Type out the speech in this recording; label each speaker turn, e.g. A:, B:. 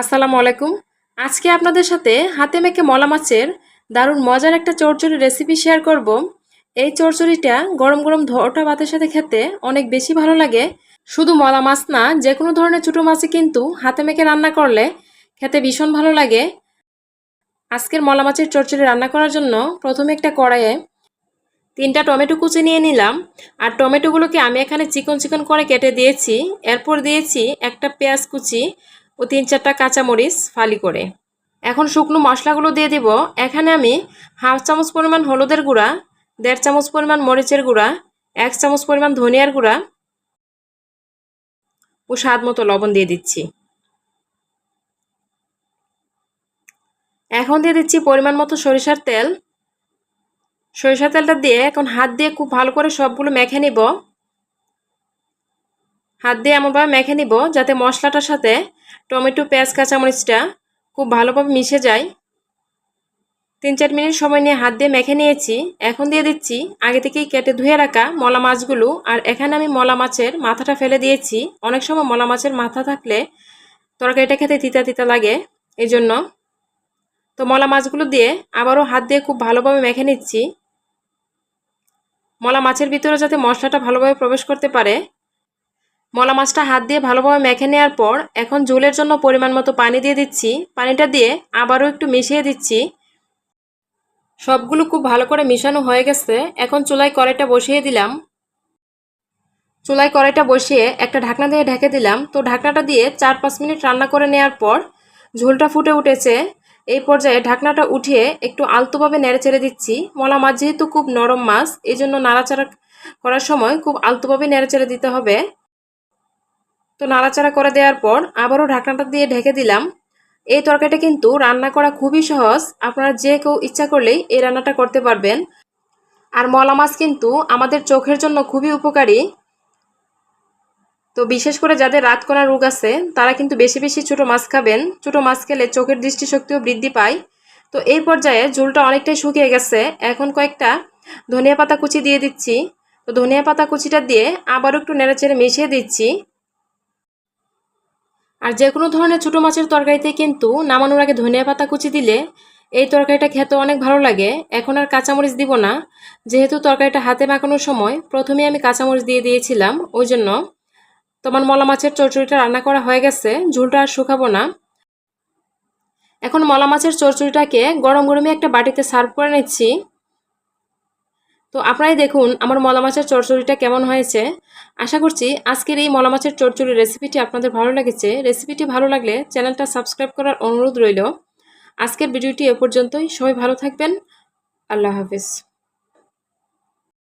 A: আসসালামু আলাইকুম। আজকে আপনাদের সাথে হাতে মেখে মলা মাছের দারুণ মজার একটা চরচড়ি রেসিপি শেয়ার করব। এই চরচড়িটা গরম গরম ধোটা ভাতের সাথে খেতে অনেক বেশি ভালো লাগে। শুধু মলা মাছ না যে কোনো ধরনের ছোটো মাছই কিন্তু হাতে মেখে রান্না করলে খেতে ভীষণ ভালো লাগে। আজকের মলা মাছের চরচড়ি রান্না করার জন্য প্রথমে একটা কড়াইয়ে তিনটা টমেটো কুচি নিয়ে নিলাম। আর টমেটোগুলোকে আমি এখানে চিকন চিকন করে কেটে দিয়েছি। এরপর দিয়েছি একটা পেঁয়াজ কুচি ও তিন চারটা কাঁচামরিচ ফালি করে। এখন শুকনো মশলাগুলো দিয়ে দিব। এখানে আমি হাফ চামচ পরিমাণ হলুদের গুঁড়া, দেড় চামচ পরিমাণ মরিচের গুঁড়া, এক চামচ পরিমাণ ধনিয়ার গুঁড়া ও স্বাদ মতো লবণ দিয়ে দিচ্ছি। এখন দিয়ে দিচ্ছি পরিমাণ মতো সরিষার তেল। সরিষার তেলটা দিয়ে এখন হাত দিয়ে খুব ভালো করে সবগুলো মেখে নিব। হাত দিয়ে এমনভাবে মেখে নিব যাতে মশলাটার সাথে টমেটো, পেঁয়াজ, কাঁচামরিচটা খুব ভালোভাবে মিশে যায়। তিন চার মিনিট সময় নিয়ে হাত দিয়ে মেখে নিয়েছি। এখন দিয়ে দিচ্ছি আগে থেকেই কেটে ধুয়ে রাখা মলা মাছগুলো। আর এখানে আমি মলা মাছের মাথাটা ফেলে দিয়েছি। অনেক সময় মলা মাছের মাথা থাকলে তরকারিটা খেতে তিতা তিতা লাগে। এই জন্য তো মলা মাছগুলো দিয়ে আবারও হাত দিয়ে খুব ভালোভাবে মেখে নিচ্ছি। মলা মাছের ভিতরে যাতে মশলাটা ভালোভাবে প্রবেশ করতে পারে মলা মাছটা হাত দিয়ে ভালোভাবে মেখে নেওয়ার পর এখন ঝোলের জন্য পরিমাণ মতো পানি দিয়ে দিচ্ছি। পানিটা দিয়ে আবারও একটু মিশিয়ে দিচ্ছি। সবগুলো খুব ভালো করে মিশানো হয়ে গেছে। এখন চুলায় কড়াইটা বসিয়ে দিলাম। চুলায় কড়াইটা বসিয়ে একটা ঢাকনা দিয়ে ঢেকে দিলাম। তো ঢাকনাটা দিয়ে চার পাঁচ মিনিট রান্না করে নেওয়ার পর ঝোলটা ফুটে উঠেছে। এই পর্যায়ে ঢাকনাটা উঠিয়ে একটু আলতোভাবে নেড়ে চেড়ে দিচ্ছি। মলা মাছ যেহেতু খুব নরম মাছ এই জন্য নাড়াচাড়া করার সময় খুব আলতোভাবে নেড়ে চেড়ে দিতে হবে। তো নাড়াচাড়া করে দেওয়ার পর আবারও ঢাকনাটা দিয়ে ঢেকে দিলাম। এই তরকারিটা কিন্তু রান্না করা খুবই সহজ। আপনারা যে কেউ ইচ্ছা করলেই এই রান্নাটা করতে পারবেন। আর মলা মাছ কিন্তু আমাদের চোখের জন্য খুবই উপকারী। তো বিশেষ করে যাদের রাত করা রোগ আছে, তারা কিন্তু বেশি বেশি ছোটো মাছ খাবেন। ছোটো মাছ খেলে চোখের দৃষ্টিশক্তিও বৃদ্ধি পায়। তো এই পর্যায়ে ঝোলটা অনেকটাই শুকিয়ে গেছে। এখন কয়েকটা ধনিয়া পাতা কুচি দিয়ে দিচ্ছি। তো ধনিয়া পাতা কুচিটা দিয়ে আবারও একটু নেড়েচেড়ে মিশিয়ে দিচ্ছি। আর যে কোনো ধরনের ছোটো মাছের তরকারিতে কিন্তু নামানোর আগে ধনিয়া পাতা কুচি দিলে এই তরকারিটা খেতে অনেক ভালো লাগে। এখন আর কাঁচামরিচ দিব না। যেহেতু তরকারিটা হাতে মাখানোর সময় প্রথমে আমি কাঁচামরিচ দিয়ে দিয়েছিলাম, ওই জন্য তোমার মলা মাছের চরচড়িটা রান্না করা হয়ে গেছে, ঝুলটা আর শুকাবো না। এখন মলা মাছের চরচড়িটাকে গরম গরমে একটা বাটিতে সার্ভ করে নিচ্ছি। তো আপনারাই দেখুন আমার মলা মাছের চরচড়িটা কেমন হয়েছে। আশা করছি আজকের এই মলা মাছের চরচড়ি রেসিপিটি আপনাদের ভালো লেগেছে। রেসিপিটি ভালো লাগলে চ্যানেলটা সাবস্ক্রাইব করার অনুরোধ রইল। আজকের ভিডিওটি এ পর্যন্তই। সবাই ভালো থাকবেন। আল্লাহ হাফিজ।